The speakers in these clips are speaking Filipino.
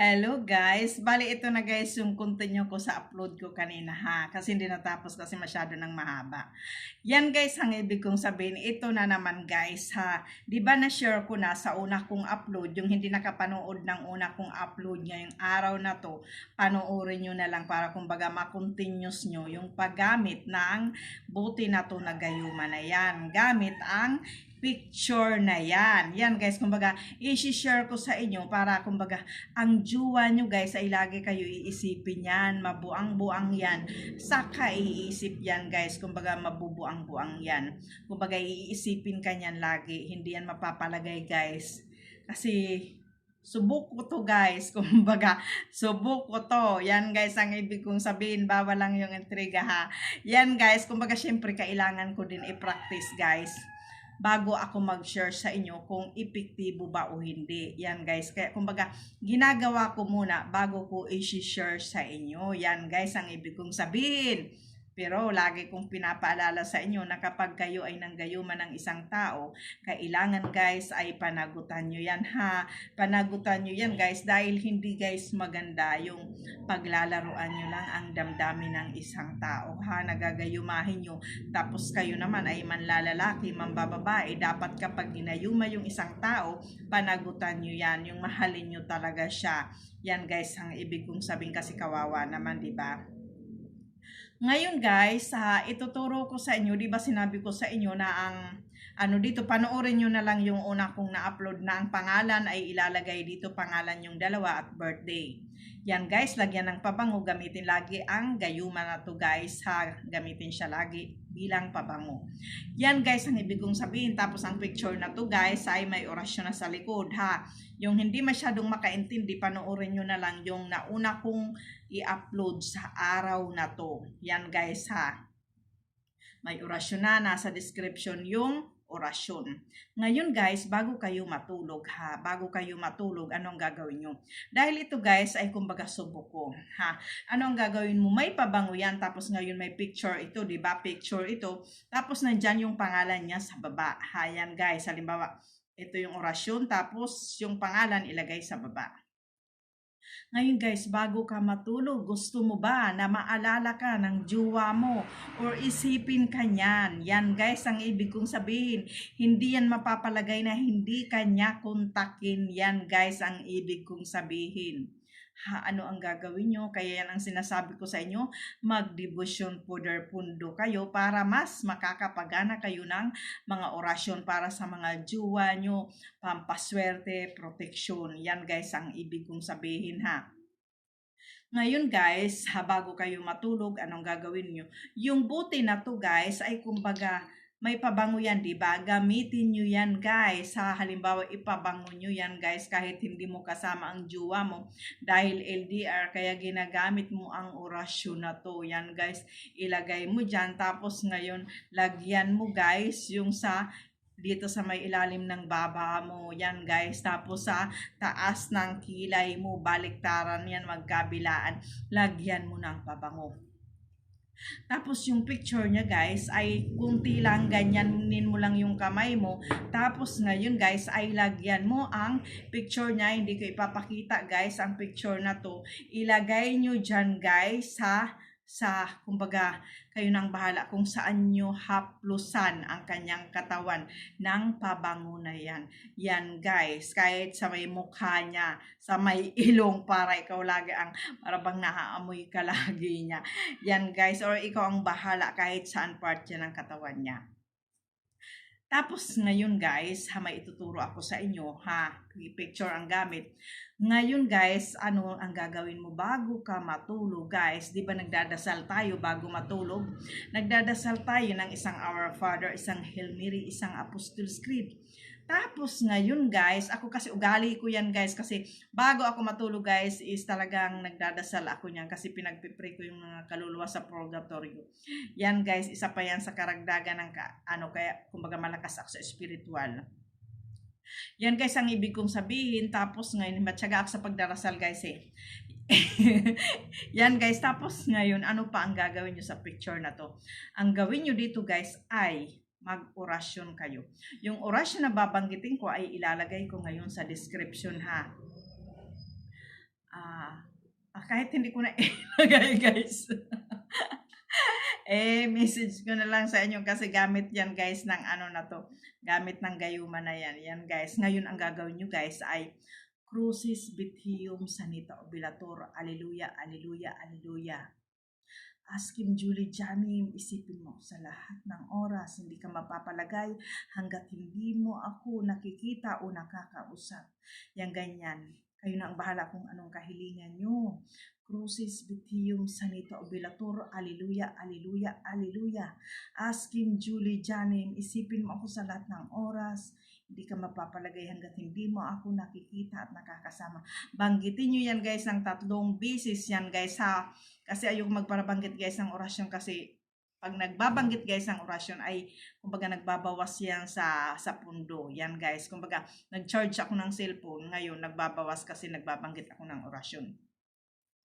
Hello guys! Bali ito na guys yung continue ko sa upload ko kanina ha. Kasi hindi natapos kasi masyado ng mahaba. Yan guys ang ibig kong sabihin. Ito na naman guys ha. Di ba na-share ko na sa una kong upload yung hindi nakapanood ng una kong upload ngayong araw na to. Panoorin nyo na lang para kumbaga makontinuous nyo yung paggamit ng buti na to na gayuma na yan. Gamit ang picture na yan. Yan guys, kumbaga, i-share ko sa inyo para kumbaga, ang juwa nyo guys ay lagi kayo iisipin yan, mabuang-buang yan. Saka iisip yan guys, kumbaga mabubuang-buang yan. Kumbaga, iisipin ka yan lagi, hindi yan mapapalagay guys. Kasi, subok ko to guys, kumbaga, subok ko to. Yan guys, ang ibig kong sabihin, bawal lang yung intriga ha. Yan guys, kumbaga, syempre, kailangan ko din i-practice guys bago ako mag-share sa inyo kung epektibo ba o hindi. Yan guys, kaya kumbaga ginagawa ko muna bago ko i-share sa inyo. Yan guys, ang ibig kong sabihin. Pero lagi kong pinapaalala sa inyo na kapag kayo ay nanggayuman ng isang tao, kailangan guys ay panagutan nyo yan ha. Panagutan nyo yan guys dahil hindi guys maganda yung paglalaruan nyo lang ang damdamin ng isang tao ha. Nagagayumahin nyo. Tapos kayo naman ay manlalalaki, mambababae. Dapat kapag ginayuma yung isang tao, panagutan nyo yan. Yung mahalin nyo talaga siya. Yan guys ang ibig kong sabihin kasi kawawa naman, di ba? Ngayon guys, uh, ituturo ko sa inyo, di ba sinabi ko sa inyo na ang ano dito, panoorin nyo na lang yung una kong na-upload na ang pangalan ay ilalagay dito pangalan yung dalawa at birthday. Yan guys, lagyan ng pabango, gamitin lagi ang gayuma na to guys ha, gamitin siya lagi bilang pabango. Yan guys, ang ibig kong sabihin, tapos ang picture na to guys ay may orasyon na sa likod ha. Yung hindi masyadong makaintindi, panoorin nyo na lang yung nauna kong i-upload sa araw na to. Yan guys ha. May orasyon na, nasa description yung orasyon. Ngayon guys, bago kayo matulog ha, bago kayo matulog, anong gagawin nyo? Dahil ito guys ay kumbaga subok ko ha. Ano ang gagawin mo? May pabango yan, tapos ngayon may picture ito, di ba? Picture ito, tapos nandyan yung pangalan niya sa baba. Ha, yan guys, halimbawa, ito yung orasyon, tapos yung pangalan ilagay sa baba. Ngayon guys, bago ka matulog, gusto mo ba na maalala ka ng juwa mo or isipin ka niyan? Yan guys, ang ibig kong sabihin. Hindi yan mapapalagay na hindi kanya kontakin. Yan guys, ang ibig kong sabihin ha, ano ang gagawin nyo. Kaya yan ang sinasabi ko sa inyo, magdebosyon puder pundo kayo para mas makakapagana kayo ng mga orasyon para sa mga juwa nyo, pampaswerte, proteksyon. Yan guys ang ibig kong sabihin ha. Ngayon guys, ha, bago kayo matulog, anong gagawin nyo? Yung buti na to guys ay kumbaga may pabango yan, di ba? Gamitin nyo yan, guys. Sa halimbawa, ipabango nyo yan, guys, kahit hindi mo kasama ang juwa mo. Dahil LDR, kaya ginagamit mo ang orasyon na to. Yan, guys, ilagay mo dyan. Tapos ngayon, lagyan mo, guys, yung sa dito sa may ilalim ng baba mo. Yan guys. Tapos sa taas ng kilay mo, baliktaran yan, magkabilaan. Lagyan mo ng pabango. Tapos yung picture niya guys ay kunti lang ganyanin mo lang yung kamay mo. Tapos ngayon guys ay lagyan mo ang picture niya. Hindi ko ipapakita guys ang picture na to. Ilagay nyo dyan guys sa sa, kumbaga, kayo nang bahala kung saan nyo haplusan ang kanyang katawan ng pabango na yan. Yan guys, kahit sa may mukha niya, sa may ilong para ikaw lagi ang, para bang naaamoy ka lagi niya. Yan guys, or ikaw ang bahala kahit saan part niya ng katawan niya. Tapos ngayon guys, ha, may ituturo ako sa inyo, ha, picture ang gamit. Ngayon guys, ano ang gagawin mo bago ka matulog guys? Di ba nagdadasal tayo bago matulog? Nagdadasal tayo ng isang Our Father, isang Hail Mary, isang Apostles' Creed. Tapos ngayon guys, ako kasi ugali ko yan guys kasi bago ako matulog guys is talagang nagdadasal ako niyan kasi pinagpipray ko yung mga kaluluwa sa purgatorio. Yan guys, isa pa yan sa karagdagan ng ka, ano kaya kumbaga malakas ako sa spiritual. Yan guys ang ibig kong sabihin tapos ngayon matyaga ako sa pagdarasal guys eh. yan guys tapos ngayon ano pa ang gagawin nyo sa picture na to? Ang gawin nyo dito guys ay mag-orasyon kayo. Yung orasyon na babanggitin ko ay ilalagay ko ngayon sa description ha. Ah, ah, kahit hindi ko na ilagay guys. eh, message ko na lang sa inyo kasi gamit yan guys ng ano na to. Gamit ng gayuma na yan. Yan guys. Ngayon ang gagawin nyo guys ay Crucis Bithium Sanita Obilator. Aleluya, aleluya, aleluya. Askim Julie Janim, isipin mo sa lahat ng oras, hindi ka mapapalagay hanggat hindi mo ako nakikita o nakakausap. Yang ganyan. Kayo na ang bahala kung anong kahilingan nyo. Crucis Bithium Sanita Obilator, Aleluya, Aleluya, Aleluya. Askim Julie Janim, isipin mo ako sa lahat ng oras, hindi ka mapapalagay hanggat hindi mo ako nakikita at nakakasama. Banggitin nyo yan guys ng tatlong bisis yan guys ha. Kasi ayoko magparabanggit guys ng orasyon kasi pag nagbabanggit guys ng orasyon ay kumbaga nagbabawas yan sa sa pundo. Yan guys, kumbaga nag-charge ako ng cellphone ngayon nagbabawas kasi nagbabanggit ako ng orasyon.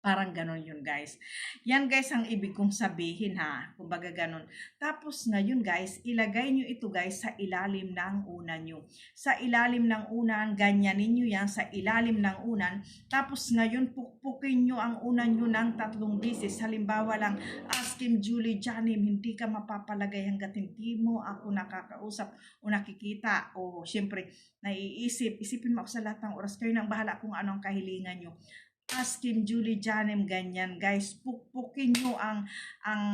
Parang ganon yun guys. Yan guys ang ibig kong sabihin ha. Kumbaga ganon. Tapos ngayon guys, ilagay nyo ito guys sa ilalim ng unan nyo. Sa ilalim ng unan, ganyanin nyo yan sa ilalim ng unan. Tapos ngayon, pukpukin nyo ang unan nyo ng tatlong bisis. Halimbawa lang, asking Julie Janim, hindi ka mapapalagay hanggat hindi mo ako nakakausap o nakikita o syempre naiisip. Isipin mo ako sa lahat ng oras. Kayo nang bahala kung anong kahilingan nyo asking Julie Janem ganyan guys pukpukin nyo ang ang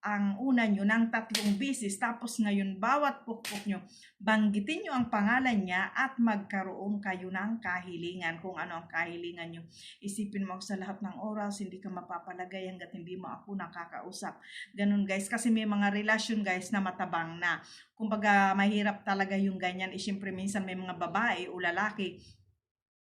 ang una nyo ng tatlong bisis tapos ngayon bawat pukpuk nyo banggitin nyo ang pangalan niya at magkaroon kayo ng kahilingan. Kung ano ang kahilingan nyo isipin mo sa lahat ng oras hindi ka mapapalagay hanggat hindi mo ako nakakausap. Ganun guys kasi may mga relasyon guys na matabang na. Kumbaga mahirap talaga yung ganyan. Eh syempre minsan may mga babae o lalaki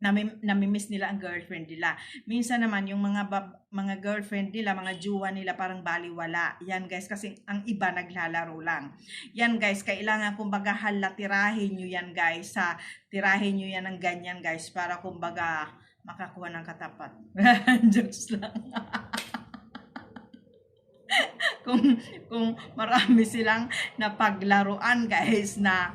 nami, namimiss nila ang girlfriend nila. Minsan naman yung mga bab, mga girlfriend nila, mga juwa nila parang baliwala. Yan guys kasi ang iba naglalaro lang. Yan guys, kailangan kumbaga halatirahin nyo yan guys. Sa tirahin nyo yan ng ganyan guys para kumbaga makakuha ng katapat. Jokes lang. kung kung marami silang napaglaruan guys na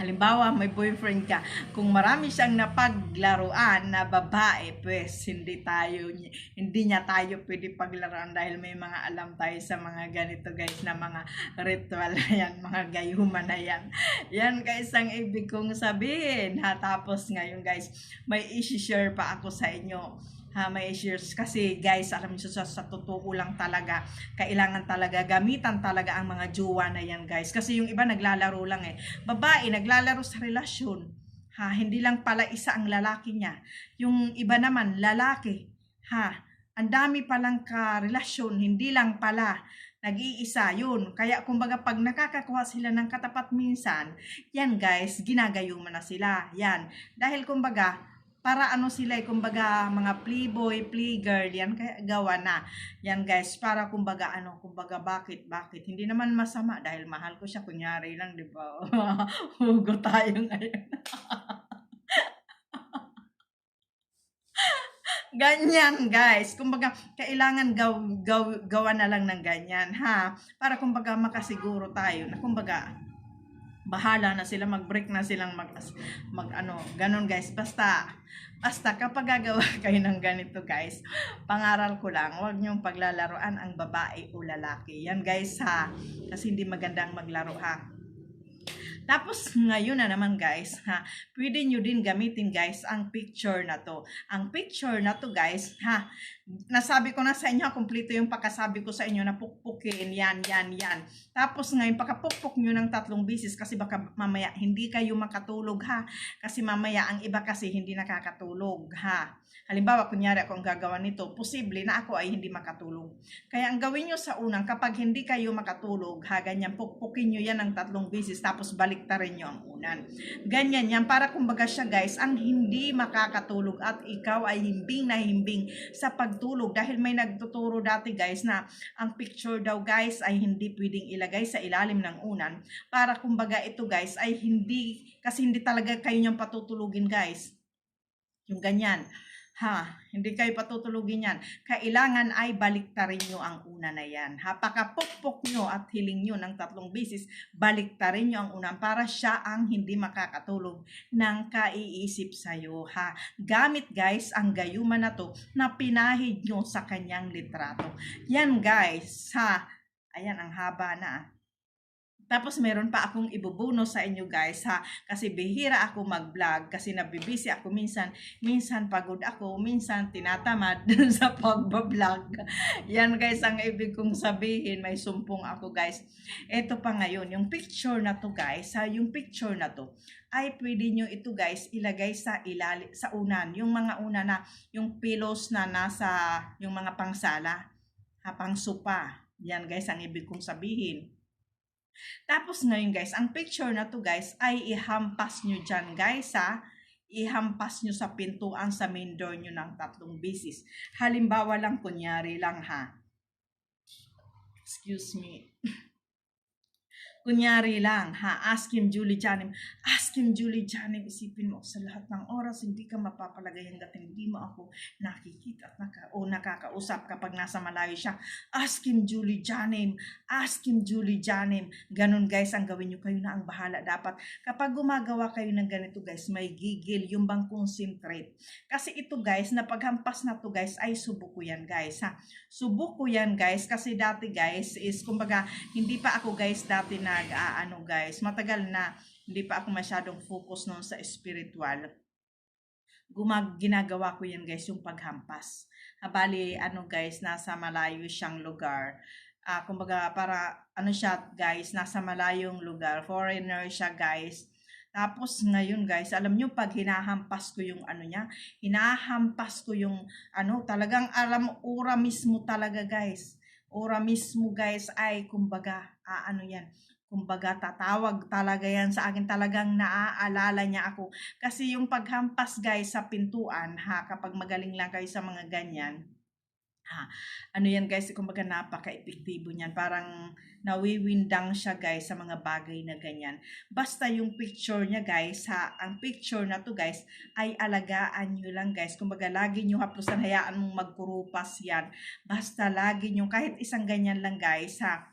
Halimbawa, may boyfriend ka. Kung marami siyang napaglaruan na babae, pues hindi tayo, hindi niya tayo pwede paglaruan dahil may mga alam tayo sa mga ganito guys na mga ritual na yan, mga gayuma na yan. Yan guys ang ibig kong sabihin. Ha, tapos ngayon guys, may isi-share pa ako sa inyo ha, may shares kasi guys alam niyo sa, sa totoo lang talaga kailangan talaga gamitan talaga ang mga jowa na yan guys kasi yung iba naglalaro lang eh babae naglalaro sa relasyon ha hindi lang pala isa ang lalaki niya yung iba naman lalaki ha ang dami palang ka-relasyon hindi lang pala nag-iisa yun. Kaya kumbaga pag nakakakuha sila ng katapat minsan, yan guys, ginagayuman na sila. Yan. Dahil kumbaga, para ano sila eh, kumbaga mga playboy, playgirl, yan kaya gawa na. Yan guys, para kumbaga ano, kumbaga bakit, bakit. Hindi naman masama dahil mahal ko siya, kunyari lang, di ba? Hugo tayo ngayon. ganyan guys. Kumbaga, kailangan gaw, gaw, gawa na lang ng ganyan, ha? Para kumbaga makasiguro tayo na kumbaga, bahala na sila mag-break na silang mag, mag ano, ganun guys. Basta, basta kapag gagawa kayo ng ganito guys, pangaral ko lang, huwag niyong paglalaroan ang babae o lalaki. Yan guys ha, kasi hindi magandang maglaro ha. Tapos ngayon na naman guys, ha, pwede nyo din gamitin guys ang picture na to. Ang picture na to guys, ha, nasabi ko na sa inyo, kumpleto yung pagkasabi ko sa inyo na pukpukin, yan, yan, yan. Tapos ngayon, pagkapukpuk nyo ng tatlong bisis kasi baka mamaya hindi kayo makatulog ha. Kasi mamaya ang iba kasi hindi nakakatulog ha. Halimbawa, kunyari ako ang gagawa nito, posible na ako ay hindi makatulog. Kaya ang gawin nyo sa unang, kapag hindi kayo makatulog, ha, ganyan, pukpukin nyo yan ng tatlong bisis, tapos baliktarin nyo ang unan. Ganyan yan, para kumbaga siya guys, ang hindi makakatulog at ikaw ay himbing na himbing sa pagtulog. Dahil may nagtuturo dati guys na ang picture daw guys ay hindi pwedeng ilagay sa ilalim ng unan. Para kumbaga ito guys ay hindi, kasi hindi talaga kayo niyang patutulugin guys. Yung ganyan Ha, hindi kayo patutulugin yan. Kailangan ay baliktarin nyo ang una na yan. Ha, pakapukpok nyo at hiling nyo ng tatlong bisis, baliktarin nyo ang una para siya ang hindi makakatulog ng kaiisip sa'yo. Ha, gamit guys ang gayuma na to na pinahid nyo sa kanyang litrato. Yan guys, ha. Ayan, ang haba na. Tapos meron pa akong ibubunot sa inyo guys ha? Kasi bihira ako mag-vlog kasi nabibisi ako minsan minsan pagod ako minsan tinatamad dun sa pagbablog yan guys ang ibig kong sabihin may sumpong ako guys. Eto pa ngayon yung picture na to guys ha? Yung picture na to ay pwede nyo ito guys ilagay sa ilali sa unan. Yung mga una na yung pillows na nasa yung mga pangsala ha? Pangsupa. Yan guys ang ibig kong sabihin tapos ngayon guys, ang picture na to guys ay ihampas nyo dyan guys ha. Ihampas nyo sa pintuan sa main door nyo ng tatlong bisis. Halimbawa lang, kunyari lang ha. Excuse me. Kunyari lang, ha, ask him Julie Janim. Ask him Julie Janim, isipin mo sa lahat ng oras, hindi ka mapapalagay hanggat hindi mo ako nakikita at naka, o nakakausap kapag nasa malayo siya. Ask him Julie Janim, ask him Julie Janim. Ganun guys, ang gawin nyo kayo na ang bahala. Dapat kapag gumagawa kayo ng ganito guys, may gigil, yung bang concentrate. Kasi ito guys, na paghampas na to guys, ay subuko yan guys ha. Subuko yan guys, kasi dati guys is kumbaga, hindi pa ako guys dati nag ano guys, matagal na hindi pa ako masyadong focus noon sa spiritual. Gumag ginagawa ko yan guys yung paghampas. Habali ano guys, nasa malayo siyang lugar. Ah, kumbaga para ano siya guys, nasa malayong lugar. Foreigner siya guys. Tapos ngayon guys, alam nyo pag hinahampas ko yung ano niya, hinahampas ko yung ano, talagang alam ura mismo talaga guys. Ura mismo guys ay kumbaga ah, ano yan, kumbaga tatawag talaga yan sa akin. Talagang naaalala niya ako. Kasi yung paghampas guys sa pintuan ha kapag magaling lang kayo sa mga ganyan ha ano yan guys kumbaga napaka-epektibo niyan. Parang nawiwindang siya guys sa mga bagay na ganyan. Basta yung picture niya guys ha ang picture na to guys ay alagaan nyo lang guys. Kumbaga lagi nyo haplusan hayaan mong magkurupas yan. Basta lagi nyo kahit isang ganyan lang guys ha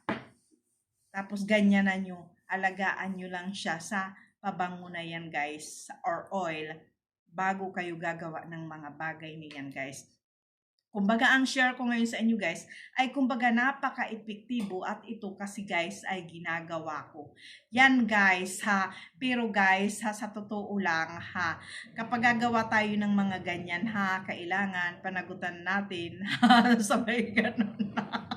tapos ganyan na nyo, alagaan nyo lang siya sa pabango na yan guys, or oil, bago kayo gagawa ng mga bagay niyan guys. Kumbaga ang share ko ngayon sa inyo guys ay kumbaga napaka-epektibo at ito kasi guys ay ginagawa ko. Yan guys ha. Pero guys ha sa totoo lang ha. Kapag gagawa tayo ng mga ganyan ha, kailangan panagutan natin ha. Sabay ganun na.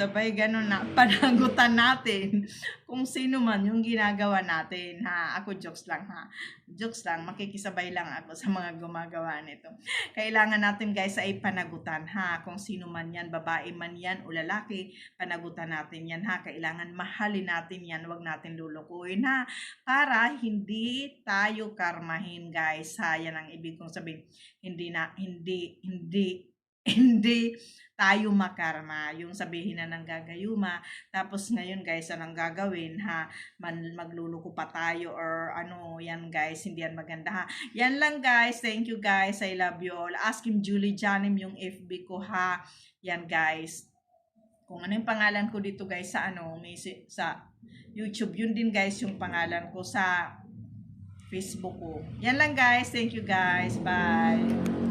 Sabay ganun na, panagutan natin kung sino man yung ginagawa natin, ha? Ako jokes lang, ha? Jokes lang, makikisabay lang ako sa mga gumagawa nito. Kailangan natin guys ay panagutan, ha? Kung sino man yan, babae man yan o lalaki, panagutan natin yan, ha? Kailangan mahalin natin yan, wag natin lulukuin, ha? Para hindi tayo karmahin, guys, ha? Yan ang ibig kong sabihin. Hindi na, hindi, hindi, hindi tayo makarma. Yung sabihin na ng gagayuma. Tapos ngayon guys, anong gagawin ha? Man, magluluko pa tayo or ano, yan guys, hindi yan maganda ha. Yan lang guys. Thank you guys. I love you all. Ask him Julie Janim yung FB ko ha. Yan guys. Kung ano yung pangalan ko dito guys sa ano, may, sa YouTube. Yun din guys yung pangalan ko sa Facebook ko. Yan lang guys. Thank you guys. Bye.